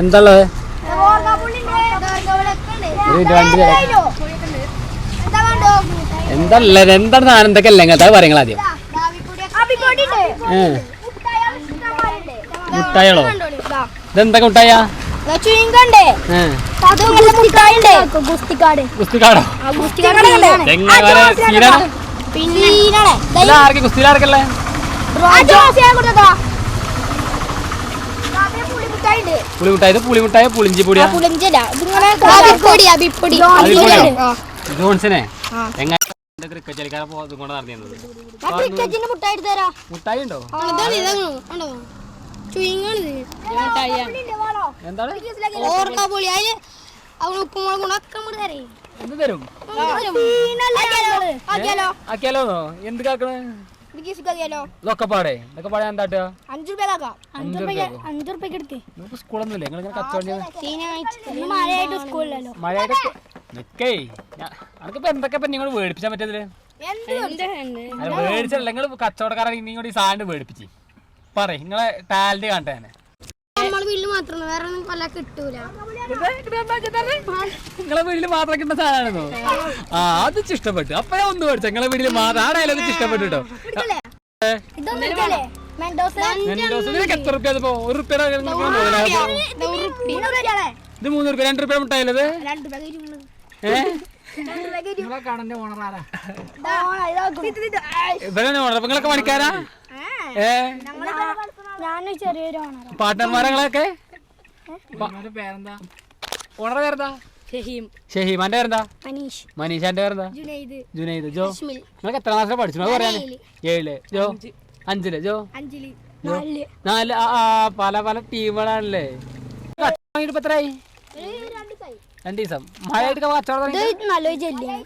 എന്താള്ളത്. എന്തല്ല? എന്താണ് സാധനം? എന്തൊക്കെ അല്ല? ഇങ്ങനത്തെ പറയുങ്ങൾ ആദ്യം. ഇതെന്തൊക്കെ മുട്ടായ? ഗുസ്തിക്കാടോ. പിന്നെ ആർക്ക്? കുസ്തിയിലാർക്കല്ലേ പുളിമുട്ടായി ഇത് പുളിമുട്ടായ പുളിഞ്ചി പൊടിയാ ജോൺസനെ എങ്ങനെ ക്രിക്കറ്റ് കളിക്കാരെ കൊണ്ട് നടന്നിരുന്നത് മുട്ടായി ഉണ്ടോ? എന്താണ്? എന്ത് തരും? ആക്കിയാലോ? ആക്കിയാലോ? എന്ത് കാക്കണേ? ഇതൊക്കെ പാടെ. ഇതൊക്കെ പാടെ എന്താട്ടാ അഞ്ചു രൂപ അഞ്ച് റുപ്യ അഞ്ചു റുപ്യക്ക് എടുക്കേ. നിങ്ങൾക്ക് സ്കൂളൊന്നുമില്ലേ? നിങ്ങൾ ഇങ്ങനെ കച്ചവടം ചെയ്യുന്നത് മഴയായിട്ട് സ്കൂളിലല്ലോ മഴയുടെ നിക്കേ. അനക്കിപ്പോ എന്തൊക്കെ ഇപ്പൊ നിങ്ങൾ മേടിപ്പിച്ചാൻ പറ്റിയതിൽ? അല്ല മേടിച്ചല്ല നിങ്ങൾ കച്ചവടക്കാരെ ഇനിയും കൂടി സാധനം മേടിപ്പിച്ച് പറ നിങ്ങളെ ടാലന്റ് നമ്മളെ വീട്ടിൽ മാത്രം വേറെ ഒന്നും പല കിട്ടൂല. നിങ്ങളെ വീട്ടിൽ മാത്രം കിട്ടുന്ന സാധനമാണോ? ആ അത് ഇഷ്ടപ്പെട്ടു അപ്പൊ ഞാൻ ഒന്ന് മേടിച്ചു നിങ്ങളെ വീട്ടിൽ മാത്രം ആ ഡയലോഗ് ഇഷ്ടപ്പെട്ടു കേട്ടോ നിനക്ക് എത്ര റുപ്യ ഇതിപ്പോ ഒരു റുപ്യ ഇത് മൂന്ന് റുപ്യ രണ്ട് റുപ്യ. ഏഹ്. ഇവരാണ്. ഓണർ. നിങ്ങളൊക്കെ പണിക്കാരാ? ഏ. ഞാനൊരു ചെറിയൊരു പാർട്ട്ണർമാരങ്ങളൊക്കെ ഓണർ പേരെന്താ? ഷഹീം. ഷഹീമാന്റെ പേരെന്താ? മനീഷ്. മനീഷാന്റെ പേരെന്താ? ജുനൈദ്. ജുനൈദ്. ജോ നിങ്ങൾക്ക് എത്ര ക്ലാസ്സിലാണ് പഠിച്ചു അത് പറയാനേ. ഏഴിൽ. ജോ അഞ്ചിൽ. ജോ. അഞ്ജലി ജോ നാല്. പല പല ടീമുകളാണല്ലേ. ഇപ്പൊ എത്രയായി രണ്ട് ദിവസം. മഴയായിട്ട് കച്ചവടം നല്ലൊരു ജെല്ലിയാണ്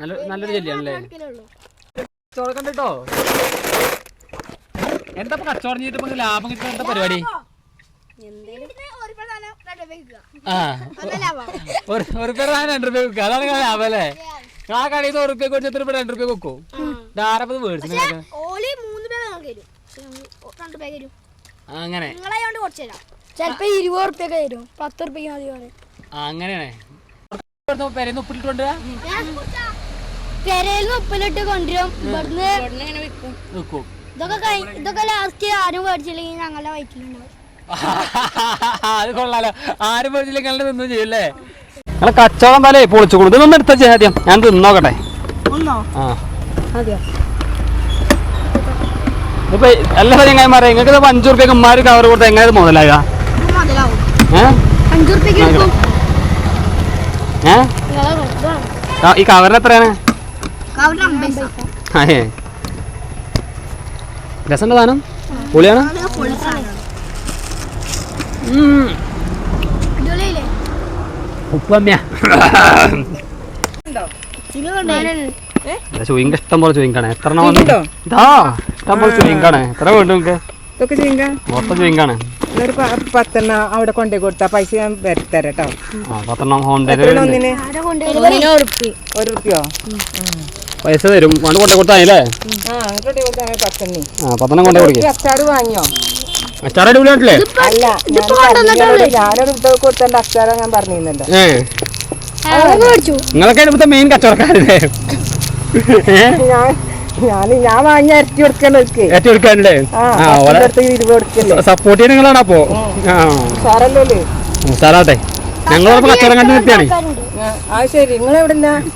നല്ല നല്ലൊരു ജെല്ലിയാണല്ലേ കച്ചവടം കണ്ടിട്ടോ? എന്താ കച്ചവടം ചെയ്തിട്ട് ലാഭം കിട്ടുന്ന എന്താ പരിപാടി? ഒരു രണ്ട് വെക്കുക. അതാണ് ലാഭല്ലേ ലാഭം അല്ലേ? ആ കടയിൽ നിന്ന് ഒരു രൂപ കൊടുത്ത് എത്ര രണ്ടു രൂപ വെക്കും ധാരാളം മേടിച്ചു അങ്ങനെ. ചിലപ്പോ ഇരുപത് റുപ്യൊക്കെ തരും. പത്ത് റുപ്യ മതി അങ്ങനെയാണ്. ആ, അങ്ങനെയാണേ പെരന്ന് ഉപ്പിലിട്ട് കൊണ്ടുവരും. ഇവിടുന്ന് വെക്കും ഇതൊക്കെ കഴി ഇതൊക്കെ ലാസ്റ്റ് ആരും മേടിച്ചില്ലെങ്കിൽ ഞങ്ങളുടെ വയറ്റിലുണ്ടാവും അത് കൊള്ളാലോ. ആരും നിങ്ങളുടെ തിന്നു ചെയ്യല്ലേ നിങ്ങളെ കച്ചവടം തലേ പൊളിച്ചു കൊടുത്തു ഇതൊന്നും എടുത്തേ ആദ്യം ഞാൻ തിന്നോക്കട്ടെ ആ. ഇപ്പൊ എല്ലാ ചങ്ങായിമാരെ നിങ്ങൾക്ക് ഇത് അഞ്ചു റുപ്യക്ക് ഉമ്മാര് കവർ കൊടുത്ത എങ്ങനെ ഇത് മുതലാകുക മുതലാവും. ഏ? അഞ്ചു റുപ്യക്ക് എടുക്കും. ഏ? നിങ്ങളെ ഇതാണ്. ആ, ഈ കവറിന് എത്രയാണ്? കവറിന് അമ്പത് പൈസ. ആ, ഏ രസമുണ്ട് സാധനം? പൊളിയാണ്? ഉപ്പമ്മ ചുയിങ്ക ഇഷ്ടം പോലെ ചുയിങ്കാണ്. എത്ര ഇതാ ഇഷ്ടം പോലെ ചുയിങ്കാണ്. എത്ര വേണ്ടു മൊത്തം ചുയിങ്കാണ്. ഒരു പത്തെണ്ണം അവിടെ കൊണ്ടേ കൊടുത്താ പൈസ ഞാൻ ആ പത്തെണ്ണം ഹോം ഡെലിവറി? ഒരു റുപ്യോ പൈസ തരും. കൊണ്ട് കൊണ്ടേ കൊടുത്താണല്ലേ ആ പത്തെണ്ണി കൊണ്ടേ കൊടുക്കും. അച്ചാറ് വാങ്ങിയോ? അച്ചാർ അടിപൊളിയായിട്ടില്ലേ അല്ല ഞാൻ ഞാനൊരു അച്ചാറാ. നിങ്ങളൊക്കെ ഇവിടുത്തെ മെയിൻ കച്ചവടക്കാരല്ലേ? ഞാൻ വാങ്ങി സപ്പോർട്ട് ചെയ്യുന്ന നിങ്ങളാണ് അപ്പോ? സാറല്ലേ സാറാട്ടെ. ഞങ്ങളോടൊപ്പം കച്ചവടം കണ്ടു നിർത്തിയാണ്. ഞങ്ങൾ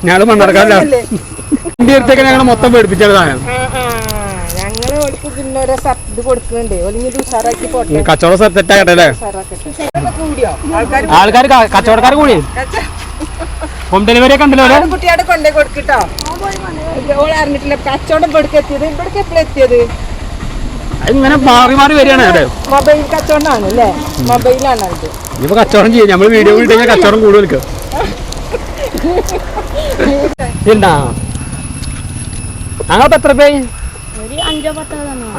ഞങ്ങൾ മണ്ണടക്കാരല്ല വണ്ടി എടുത്തേക്ക് ഞങ്ങൾ മൊത്തം പേടിപ്പിച്ചത് സാധനം. ഞങ്ങൾ ഓൾക്ക് പിന്നെ ഒരു സ- ഇത് കൊടുക്കുന്നുണ്ട്. ഒലിഞ്ഞിട്ട് ഉഷാറാക്കി പോട്ടെ. ഇനി കച്ചവടം സെറ്റാകട്ടെ അല്ലേ? ഉഷാറാക്കട്ടെ. കൂടിയോ? ആൾക്കാർ കച്ചവടക്കാർ കൂടി. ഹോം ഡെലിവറി ഒക്കെ ഉണ്ടല്ലോ കുട്ടിയാടെ കൊണ്ടേ കൊടുക്കട്ടോ? അറിഞ്ഞിട്ടില്ല. കച്ചവടം ഇവിടേക്ക് എത്തിയത്? ഇവിടേക്ക് എപ്പോഴും എത്തിയത്? ഇങ്ങനെ മാറി മാറി വരികയാണ് മൊബൈൽ കച്ചവടമാണ് അല്ലേ? മൊബൈലാണ് അത്. ഇനിയിപ്പോ കച്ചവടം ചെയ്യും. നമ്മൾ വീഡിയോ കഴിഞ്ഞാൽ കച്ചവടം കൂടുതൽ എന്താ? ഞങ്ങളിപ്പോ എത്ര രൂപയായി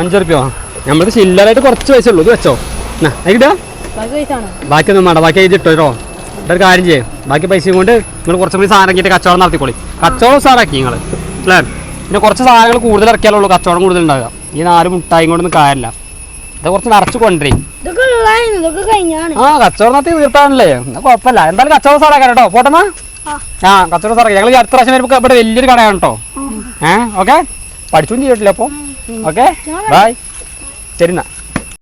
അഞ്ചോ റുപ്യോ? നമ്മൾക്ക് ചില്ലറായിട്ട് കുറച്ച് പൈസ ഉള്ളൂ. ഇത് വെച്ചോ. ബാക്കി ഒന്നും ബാക്കിയൊന്നും വേണ്ട. ബാക്കി എഴുതിട്ടോ കേട്ടോ. ഒരു കാര്യം ചെയ്യും. ബാക്കി പൈസയും കൊണ്ട് നിങ്ങൾ കുറച്ചും കൂടി സാധനം കിട്ടി കച്ചവടം നടത്തിക്കോളി. കച്ചവടം സാറാക്കി നിങ്ങൾ അല്ലേ? പിന്നെ കുറച്ച് സാധനങ്ങൾ കൂടുതൽ ഇറക്കിയാലുള്ളൂ കച്ചവടം കൂടുതൽ ഉണ്ടാകുക ഈ നാല് മുട്ടായും കൊണ്ടൊന്നും കാര്യമില്ല. ഇത് കുറച്ച് നിറച്ച് കൊണ്ടുവരേ. കഴിഞ്ഞാണ് ആ കച്ചവടം നടത്തി തീർത്താണല്ലേ. കുഴപ്പമില്ല. എന്തായാലും കച്ചവടം സാറാക്കാൻ കേട്ടോ. പോട്ടെന്നാ. ആ. കച്ചവട സാറേ ഞങ്ങൾ അടുത്ത പ്രാവശ്യം വരുമ്പോൾ ഇവിടെ വലിയൊരു കടയാണ് കേട്ടോ. ഏ ഓക്കെ? പഠിച്ചും ചെയ്തിട്ടില്ല അപ്പോൾ ഓക്കെ? ബായ് ശരി എന്നാ.